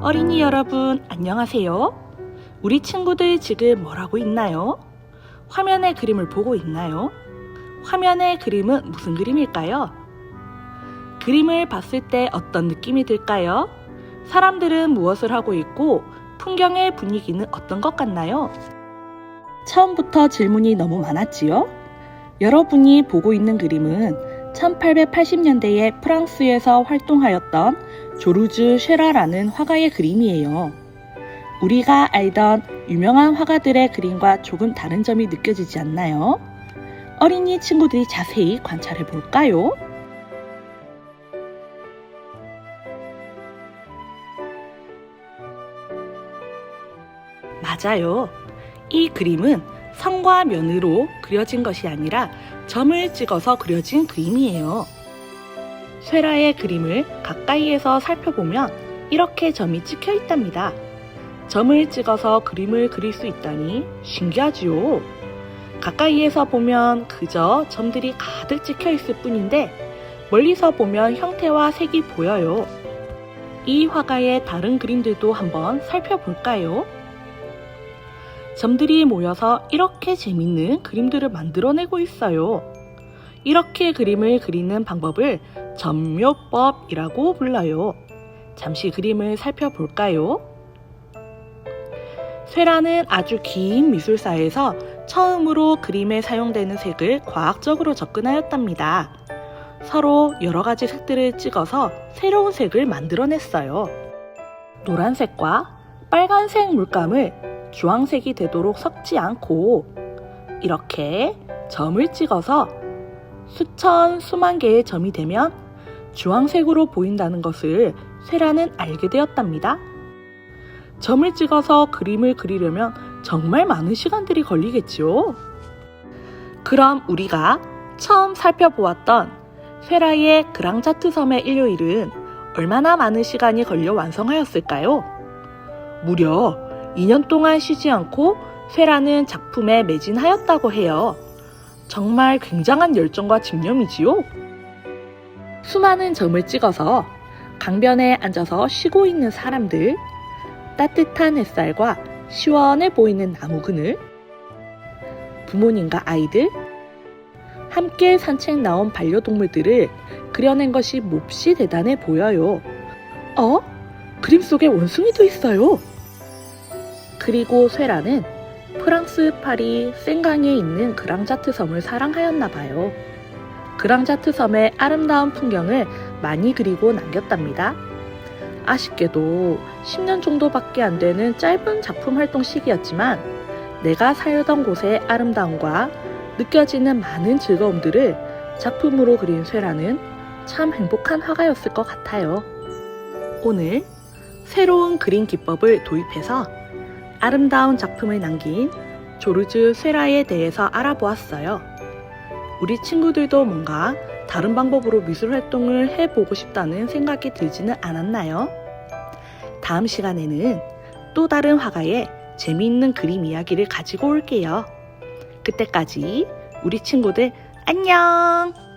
어린이 여러분, 안녕하세요. 우리 친구들 지금 뭘 하고 있나요? 화면의 그림을 보고 있나요? 화면의 그림은 무슨 그림일까요? 그림을 봤을 때 어떤 느낌이 들까요? 사람들은 무엇을 하고 있고 풍경의 분위기는 어떤 것 같나요? 처음부터 질문이 너무 많았지요? 여러분이 보고 있는 그림은 1880년대에 프랑스에서 활동하였던 조르주 쉐라라는 화가의 그림이에요. 우리가 알던 유명한 화가들의 그림과 조금 다른 점이 느껴지지 않나요? 어린이 친구들이 자세히 관찰해 볼까요? 맞아요. 이 그림은 선과 면으로 그려진 것이 아니라 점을 찍어서 그려진 그림이에요. 쇠라의 그림을 가까이에서 살펴보면 이렇게 점이 찍혀 있답니다. 점을 찍어서 그림을 그릴 수 있다니 신기하지요. 가까이에서 보면 그저 점들이 가득 찍혀 있을 뿐인데 멀리서 보면 형태와 색이 보여요. 이 화가의 다른 그림들도 한번 살펴볼까요? 점들이 모여서 이렇게 재밌는 그림들을 만들어내고 있어요. 이렇게 그림을 그리는 방법을 점묘법이라고 불러요. 잠시 그림을 살펴볼까요? 쇠라는 아주 긴 미술사에서 처음으로 그림에 사용되는 색을 과학적으로 접근하였답니다. 서로 여러 가지 색들을 찍어서 새로운 색을 만들어냈어요. 노란색과 빨간색 물감을 주황색이 되도록 섞지 않고 이렇게 점을 찍어서 수천, 수만 개의 점이 되면 주황색으로 보인다는 것을 쇠라는 알게 되었답니다. 점을 찍어서 그림을 그리려면 정말 많은 시간들이 걸리겠지요. 그럼 우리가 처음 살펴보았던 쇠라의 그랑자트 섬의 일요일은 얼마나 많은 시간이 걸려 완성하였을까요? 무려 2년 동안 쉬지 않고 쇠라는 작품에 매진하였다고 해요. 정말 굉장한 열정과 집념이지요? 수많은 점을 찍어서 강변에 앉아서 쉬고 있는 사람들, 따뜻한 햇살과 시원해 보이는 나무 그늘, 부모님과 아이들, 함께 산책 나온 반려동물들을 그려낸 것이 몹시 대단해 보여요. 어? 그림 속에 원숭이도 있어요. 그리고 쇠라는 프랑스 파리 생강에 있는 그랑자트 섬을 사랑하였나 봐요. 그랑자트 섬의 아름다운 풍경을 많이 그리고 남겼답니다. 아쉽게도 10년 정도밖에 안 되는 짧은 작품 활동 시기였지만 내가 살던 곳의 아름다움과 느껴지는 많은 즐거움들을 작품으로 그린 쇠라는 참 행복한 화가였을 것 같아요. 오늘 새로운 그림 기법을 도입해서 아름다운 작품을 남긴 조르즈 쇠라에 대해서 알아보았어요. 우리 친구들도 뭔가 다른 방법으로 미술 활동을 해보고 싶다는 생각이 들지는 않았나요? 다음 시간에는 또 다른 화가의 재미있는 그림 이야기를 가지고 올게요. 그때까지 우리 친구들 안녕!